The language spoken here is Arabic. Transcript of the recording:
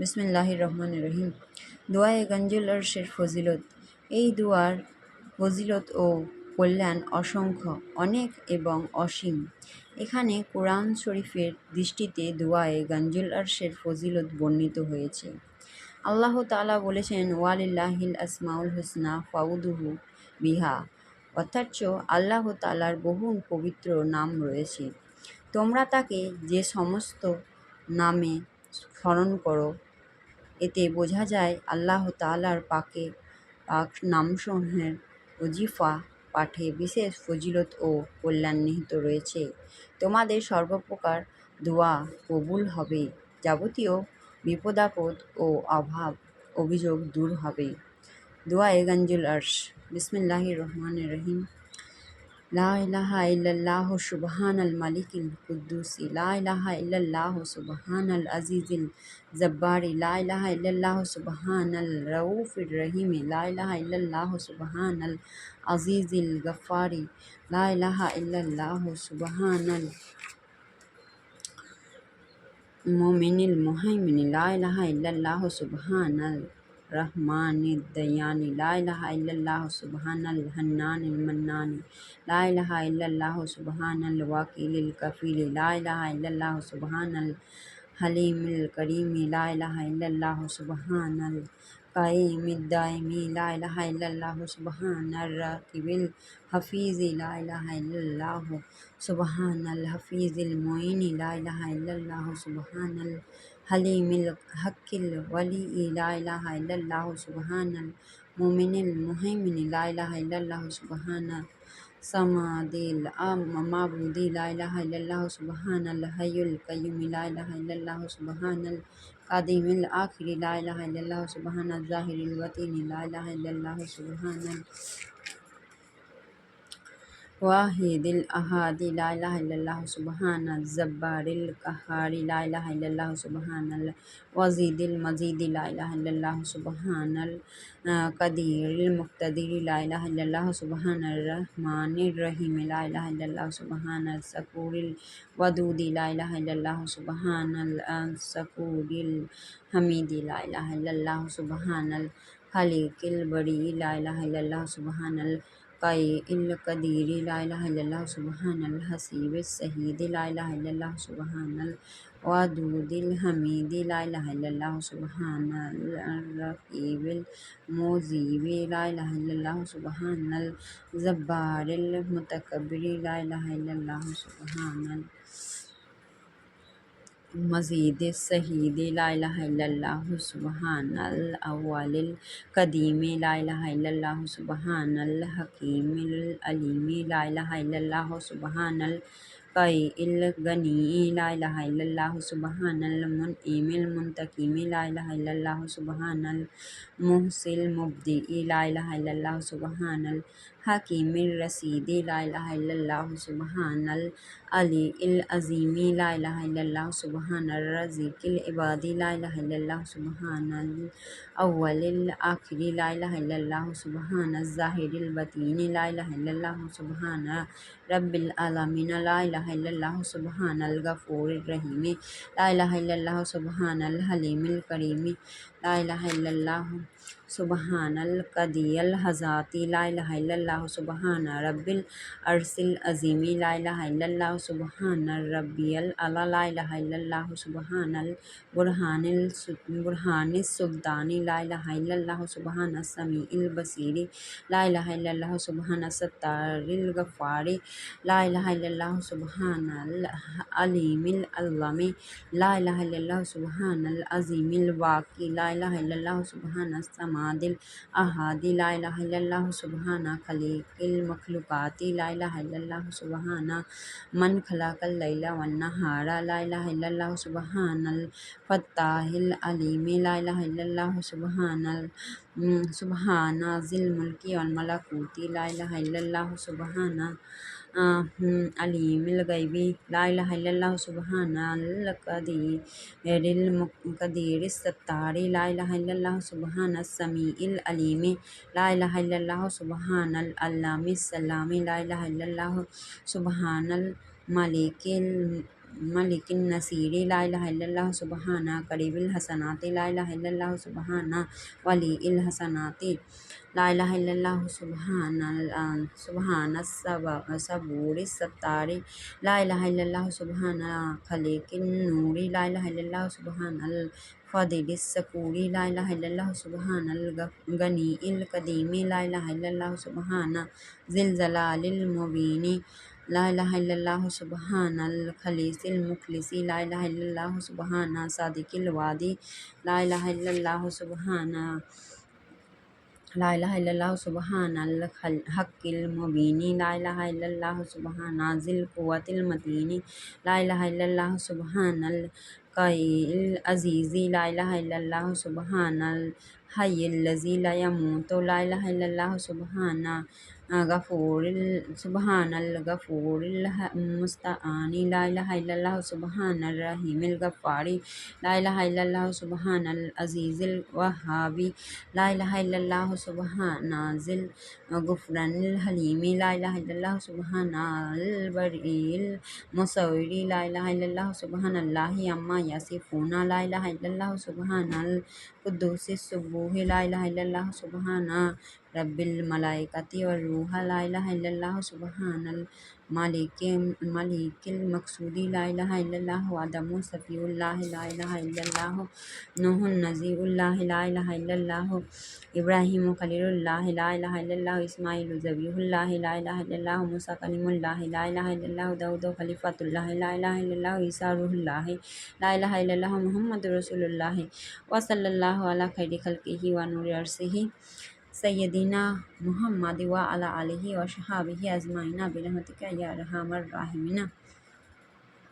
বিসমিল্লাহির রহমান রহিম দোয়ায়ে গঞ্জুল আরশের ফজিলত। এই দুয়ার ফজিলত ও কল্যাণ অসংখ্য, অনেক এবং অসীম। এখানে কোরআন শরীফের দৃষ্টিতে দোয়ায়ে গঞ্জুল আরশের ফজিলত বর্ণিত হয়েছে। আল্লাহ তালা বলেছেন, ওয়ালিল্লাহিল আসমাউল হুসনা ফাউদুহু বিহা। অর্থাৎ আল্লাহ তালার বহু পবিত্র নাম রয়েছে। তোমরা তাকে যে সমস্ত নামে স্মরণ করো এতে বোঝা যায় আল্লাহ তালার পাকে পাক নামসমূহের ওজিফা পাঠে বিশেষ ফজিলত ও কল্যাণ নিহিত রয়েছে। তোমাদের সর্বপ্রকার দোয়া কবুল হবে, যাবতীয় বিপদাপদ ও অভাব অভিযোগ দূর হবে। দোয়া এগাঞ্জুল আর্শ। বিসমিল্লাহির রহমান রহিম। لا إله إلا الله سبحان الملك القدوس. لا إله إلا الله سبحان العزيز الجبار. لا إله إلا الله سبحان الرؤوف الرحيم. لا إله إلا الله سبحان العزيز الغفار. لا إله إلا الله سبحان المؤمن المهيمن. لا إله إلا الله سبحان الرحمن الدياني لا إله إلا الله سبحان الهنان المناني لا إله إلا الله سبحان الوكيل الكفيل لا إله إلا الله سبحان الحليم الكريم لا إله إلا الله سبحان القائم الدائم لا إله إلا الله سبحان الراكب الحفيظ لا إله إلا الله سبحان الحفيظ المعين لا إله إلا الله سبحان الله حليم الحق الولي لا إله إلا الله سبحان المؤمن المهيمن لا إله إلا الله سبحان صمد المعبود لا إله إلا الله سبحان الحي القيوم لا إله إلا الله سبحان القديم الآخر لا إله إلا الله سبحان الظاهر الوطين لا إله إلا الله سبحان واحد الأحد لا إله إلا الله سبحان الزبار القهار لا إله إلا الله سبحان الوزيد المزيد لا إله إلا الله سبحان القدير المقتدر لا إله إلا الله سبحان الرحمن الرحيم لا إله إلا الله سبحان السكور الودود لا إله إلا الله سبحان السكور الحميد لا إله إلا الله سبحان الخليق البري لا إله إلا الله سبحان القيء القدير لا إله إلا الله سبحان الحسيب السهيد لا إله إلا الله سبحان الودود الحميد لا إله إلا الله سبحان الرقيب المذيب لا إله إلا الله سبحان الجبار المتكبر لا إله إلا الله سبحان مزید الشہید لا الہ الا اللہ سبحان الأول القدیم لا الہ الا اللہ سبحان الحکیم العلیم لا الہ الا اللہ سبحان الغنی لا الہ الا اللہ سبحان المنعم المنتقم لا الہ الا اللہ سبحان المحسن المبدئ لا الہ الا اللہ سبحان حكيم الرسيد لا إله إلا الله سبحان العلي العظيم لا إله إلا الله سبحان الرزيق العبادي لا إله إلا الله سبحان الأول الآخر لا إله إلا الله سبحان الظاهر البطين لا إله إلا الله سبحان رب العالمين لا إله إلا الله سبحان الغفور الرحيم لا إله إلا الله سبحان الحليم الكريم লাহ সুবহান আল হাজাতি লাহ সুবহান রব্বিল আরসিল আজিমি লাহ সুবহান রব্বিয়াল আলা লাহ সুবহান আল বুরহানিল বুরহান সুলতানি লাহ সুবহান সামি ইল বসিরি লাহ সুবহান সত্তারিল গফারি লাহ সুবহান আল আলিমিল আল্লামি লাহ সুবহান আল আজিমিল ওয়াকি লা লাহ সুবহান সামাদিল আহাদি লাহ সুবহানা খলিকিল মখলুকাতি লাহ সুবহানা মন খলাকাল লাইলা ওয়ান্না হারা লাহ সুবহানাল ফত্তাহিল আলিমে লাহ সুবহানাল সুবহানা জিল মুলকি অল মালাকুতি লাহ সুবহানা علیم بھی لا الہ الا اللہ سبحان القدیر قدیر ستاری لا الہ الا اللہ سبحان السمیع العلیم لا الہ الا اللہ سبحان العلام السلام لا الہ الا اللہ سبحان الملک মালিকিন নাসিরি লাহ সুবহানা করিবিল হাসানাতে লাহ সুবহানা ওয়ালি ইল হাসানাতে লাহ সুবহানা সুবহানা সবুরি সত্তারি লাহ সুবহানা খলিকিন নূরি লাহ সুবহানা فاضل السكور لا إله إلا الله سبحان الغني القديم لا إله إلا الله سبحان ذي الجلال المبين لا إله إلا الله سبحان الخليص المخلص لا إله إلا الله سبحان صادق الوادي لا إله إلا الله سبحان لا إله إلا الله سبحان الحق المبين لا إله إلا الله سبحان ذي القوة المتين لا إله إلا الله سبحان القي العزيز لا إله إلا الله سبحان الحي الذي لا يموت لا إله إلا الله سبحان গাফুরিল সুবহানাল গাফুরিল মুস্তাআনি লা ইলাহা ইল্লাল্লাহ সুবহানার রাহিমিল গাফফারি লা ইলাহা ইল্লাল্লাহ সুবহানাল আজিজিল ওয়াহ্হাবি লা ইলাহা ইল্লাল্লাহ সুবহানা জিল গুফরানিল হালিমি লা ইলাহা ইল্লাল্লাহ সুবহানাল বারিল মুসাউরি লা ইলাহা ইল্লাল্লাহ সুবহানাল্লাহি আম্মা ইয়াসিফুনা লা ইলাহা ইল্লাল্লাহ সুবহানাল قدوس صبوح لا الہ الا اللہ سبحانہ رب الملائکتی والروح لا الہ الا اللہ سبحان مالک مالک المقصودی لا الہ الا اللہ وعدم صفی اللہ لا الہ الا اللہ، نوح النزی اللہ لا الہ الا اللہ، ابراہیم خلیل، اللہ لا الہ الا اللہ، اسماعیل زبی اللہ لا الہ الا اللہ، موسیٰ کلیم، اللہ لا الہ الا اللہ دعود خلیفۃ، اللہ لا الہ الا اللہ، عیسیٰ روح، اللہ لا الہ الا اللہ، محمد رسول اللہ وصلی اللہ علیہ خیر خلقی و نور عرصہ সৈয়দিনা মুহাম্মাদ ওয়া আলা আলিহি ওয়া সাহাবিহি আজমাইনা বিরহমাতিকা ইয়া আরহামার রাহিমিনা